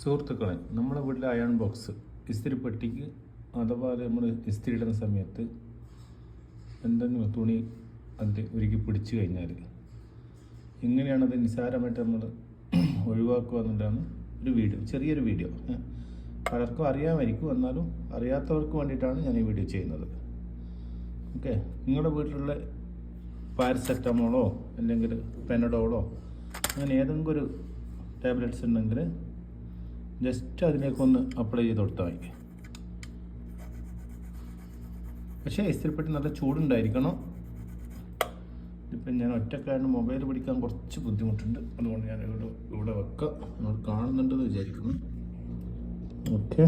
സുഹൃത്തുക്കളെ നമ്മുടെ വീട്ടിലെ അയൺ ബോക്സ് ഇസ്തിരിപ്പെട്ടിക്ക് അഥവാ നമ്മൾ ഇസ്തിരി ഇടുന്ന സമയത്ത് എന്തെങ്കിലും തുണി അതിൽ ഒരുക്കി പിടിച്ചു കഴിഞ്ഞാൽ എങ്ങനെയാണ് അത് നിസ്സാരമായിട്ട് നമ്മൾ ഒഴിവാക്കുക എന്നുള്ളതാണ് ഒരു വീഡിയോ ചെറിയൊരു വീഡിയോ. പലർക്കും അറിയാമായിരിക്കും എന്നാലും അറിയാത്തവർക്ക് വേണ്ടിയിട്ടാണ് ഞാൻ ഈ വീഡിയോ ചെയ്യുന്നത്. ഓക്കെ നിങ്ങളുടെ വീട്ടിലുള്ള പാരസെറ്റമോളോ അല്ലെങ്കിൽ പെനഡോളോ അങ്ങനെ ഏതെങ്കിലും ഒരു ടാബ്ലറ്റ്സ് ഉണ്ടെങ്കിൽ ജസ്റ്റ് അതിലേക്കൊന്ന് അപ്ലൈ ചെയ്ത് കൊടുത്താൽ മതി. പക്ഷേ ഇസ്തിരിപ്പെട്ടി നല്ല ചൂടുണ്ടായിരിക്കണം. ഇപ്പം ഞാൻ ഒറ്റക്കാരന് മൊബൈൽ പിടിക്കാൻ കുറച്ച് ബുദ്ധിമുട്ടുണ്ട്. അതുകൊണ്ട് ഞാൻ ഇവിടെ ഇവിടെ വെക്കാം. നിങ്ങൾ കാണുന്നുണ്ടെന്ന് വിചാരിക്കുന്നു. ഓക്കെ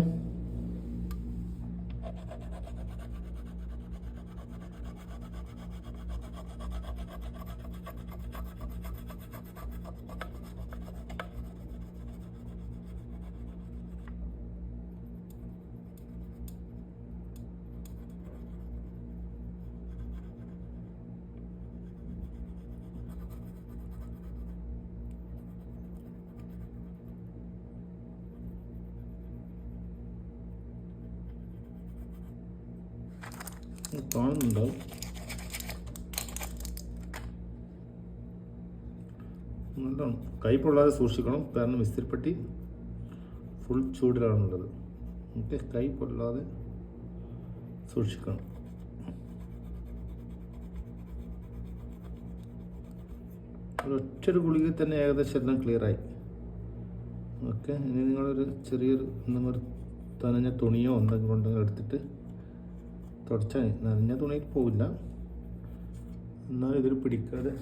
കാണുന്നുണ്ടാവും നല്ലോണം കൈ സൂക്ഷിക്കണം. കാരണം ഇസ്തിരിപ്പെട്ടി ഫുൾ ചൂടിലാണുള്ളത്. ഓക്കെ കൈ പൊള്ളാതെ സൂക്ഷിക്കണം. ഒരൊറ്റൊരു ഗുളിക തന്നെ ഏകദേശം എല്ലാം ക്ലിയറായി ഓക്കെ ഇനി നിങ്ങളൊരു ചെറിയൊരു എന്തെങ്കിലും ഒരു നനഞ്ഞ തുണിയോ എന്തെങ്കിലും ഉണ്ടെങ്കിൽ എടുത്തിട്ട് തുടച്ചാൽ നനഞ്ഞ തുണിയിൽ പോവില്ല. എന്നാൽ ഇതിൽ പിടിക്കാതെ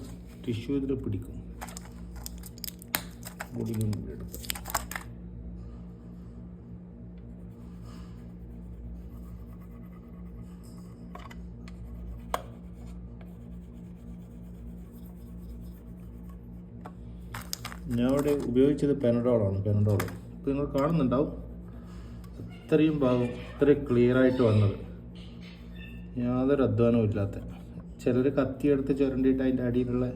ടിഷ്യൂ ഇതിൽ പിടിക്കും. കൂടി എടുക്കാം ഞാൻ ഇവിടെ ഉപയോഗിച്ചത് പെനഡോളാണ് പെനഡോൾ ഇപ്പോൾ നിങ്ങൾ കാണുന്നുണ്ടാവും. അത്രയും ഭാഗം ഇത്രയും ക്ലിയറായിട്ട് വന്നത്. യാതൊരു അധ്വാനവും ഇല്ലാത്ത. ചിലർ കത്തിയെടുത്ത് ചുരണ്ടിയിട്ട് അതിന്റെ അടിയിലുള്ള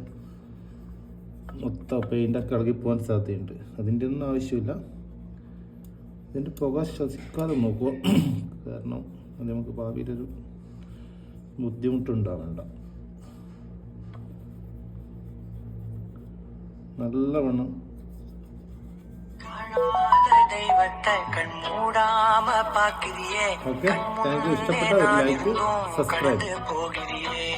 മൊത്തം പെയിന്റൊക്കെ ഇളകി പോകാൻ സാധ്യതയുണ്ട്. അതിന്റെ ഒന്നും ആവശ്യമില്ല. ഇതിന്റെ പുക ശ്വസിക്കാതെ നോക്കുക. കാരണം അത് നമുക്ക് ഭാവിയിലൊരു ബുദ്ധിമുട്ടുണ്ടാവണ്ട. നല്ലവണ്ണം தெய்வத்தை கண் மூடாம பாக்கிறியே கண் முன்னே இருந்தோம் கடந்து போகிறியே